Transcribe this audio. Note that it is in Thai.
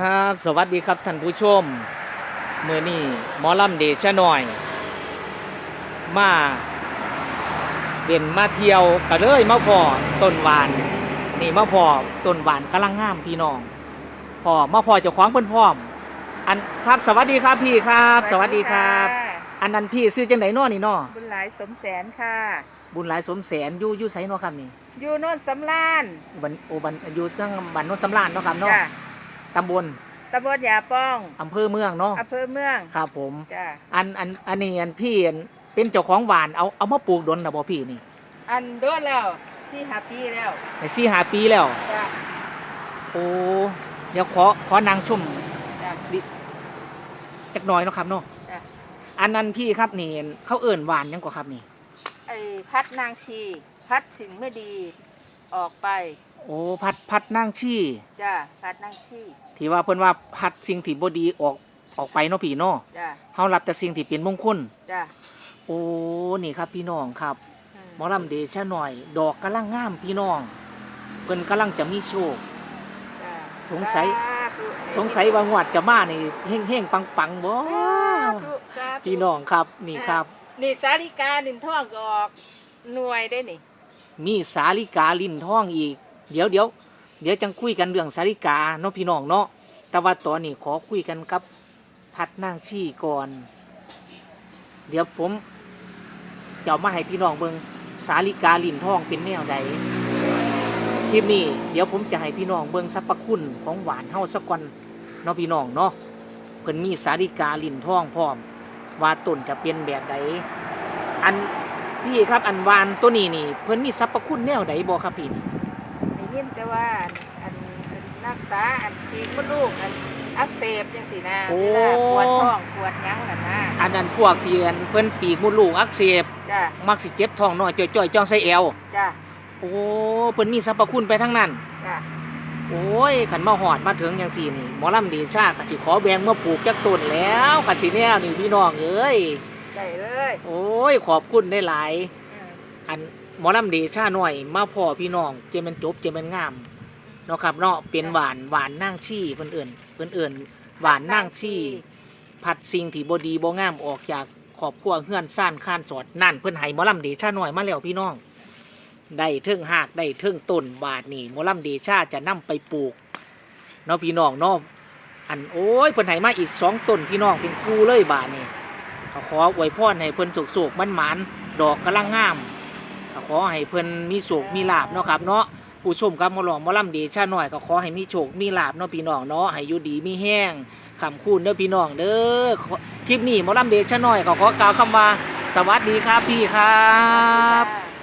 ครับ สวัสดีครับท่านผู้ชมเมื่อนี้หมอลำเดชะหน่อย มาเด่นมาเที่ยวก็เลยมาพอต้นหวาน นี่มาพอต้นหวานกำลังงามพี่น้องพอมาพอเจ้าของเพิ่นพร้อม อันครับสวัสดีครับพี่ครับ สวัสดีครับ อันนั้นพี่ซื้อจังไดน้อนี่น้อบุญหลายสมแสนค่ะ บุญหลายสมแสนอยู่อยู่ไสเนาะครับนี่อยู่โน่นสำลานบันโอบันอยู่ซึ่งบ้านโนนสำราญเนาะครับเนาะจ้ะ ตำบลตำบลยาป้องอำเภอเมืองเนาะอำเภอเมืองครับผม จ้ะอันอันอันนี้อันพี่อันเป็นเจ้าของหวานเอาเอามาปลูกดนนะบ่พี่นี่อันโดนแล้วสี่ห้าปีแล้วในสี่หาปีแล้ว จ้ะโอ้เดี๋ยวขอขอนางชมจ้ะ จักหน่อยเนาะครับเนาะจ้ะ อันนั้นพี่ครับนี่เขาเอิ่นหวานหยังกว่าครับนี่ไอ้พัดนางชี พัดสิ่งไม่ดี ออกไปโอ้พัดพัดนางชี่จ้ะพัดนางชีที่ว่าเพิ่นว่าพัดสิ่งที่บ่ดีออกออกไปเนาะพี่เนาะจ้ะเฮารับแต่สิ่งที่เป็นมงคลจ้ะโอ้นี่ครับพี่น้องครับอืมหมอลำเดชะหน่อย ดอกกำลังงามพี่น้อง เพิ่นกำลังจะมีโชคจ้ะสงสัยสาธุสงสัยว่างวดจะมานี่เฮงๆปังๆบ่สาธุสาธุพี่น้องครับนี่ครับ นี่สาลิกาดินท่องก็ออกหน่วยได้นี่ มีสาลิกาลิ้นทองอีก เดี๋ยวเดี๋ยวเดี๋ยวจังคุยกันเรื่องสาลิกาเนาะพี่น้องเนาะแต่ว่าตอนนี้ขอคุยกันกับพัดนางชี่ก่อน เดี๋ยวผมจะามาให้พี่น้องเบิงสาลิกาลิ้นทองเป็นแนวใดคลิปนี้เดี๋ยวผมจะให้พี่น้องเบิงสรรพคุณของหวานเฮาสักก่อนเนาะพี่น้องเนาะเพิ่นมีสาลิกาลิ้นทองพร้อม ว่าต้นจะเป็นแบบใดอัน พี่ครับอันวานตัวนี้นี่เพิ่นมีสรรพคุณแนวใดบ่ครับพี่นี่ได้ยินแต่ว่าอันอันรักษาอันปีกมดลูกอันอักเสบจังสินะเวลาปวดท้องปวดหยังน่ะนะอันนั้นพวกที่อันเพิ่นปีกมดลูกอักเสบจ้ะมักสิเจ็บท้องน้อยจ่อยๆจ้องใส่แอวจ้ะโอ้เพิ่นมีสรรพคุณไปทั้งนั้น จ้ะโอ้ยขันมาหอดมาถึงจังซี่นี่หมอลำดีชาก็สิขอแบ่งมาปลูกจักต้นแล้วก็สิแนวนี่พี่น้องเอ้ย ได้เลยโอ้ยขอบคุณได้หลายอืมอันหมอลำดีชาหน่อย มาพ่อพี่น้อง เจมันจบเจมันงามเนาะครับเนาะเป็นหวานหวานนางชี่เพิ่นเอิ่นเพิ่นเอิ่นหวานนางชี่ผัดสิ่งที่บดีบ่งามออกจากขอบครัวเฮือนซ่านข้านสอดนั่นเพิ่นให้หมอลำเดชาหน่อยมาแล้วพี่น้อง ได้เทิงหากได้เทิงต้นบาทนี่หมอลำเดชาจะนำไปปลูกเนาะพี่น้องเนาะอันโอ้ยเพิ่นให้มาอีกสองต้นพี่น้องเป็นคู่เลยบาทนี่ก็ ขออวยพรให้เพิ่นสุกๆมันหมานดอกกระลังงามขอให้เพิ่นมีสุกมีลาบเนาะครับเนาะผู้ชมครับมอหลองมอลำเดชาหน่อยก็ขอให้มีโชคมีลาบเนาะพี่น้องเนาะให้อยู่ดีมีแห้งคำคูณเด้อพี่น้องเด้อคลิปนี้มอลำเดชะน้อยก็ขอกล่าวคำว่าสวัสดีครับพี่ครับ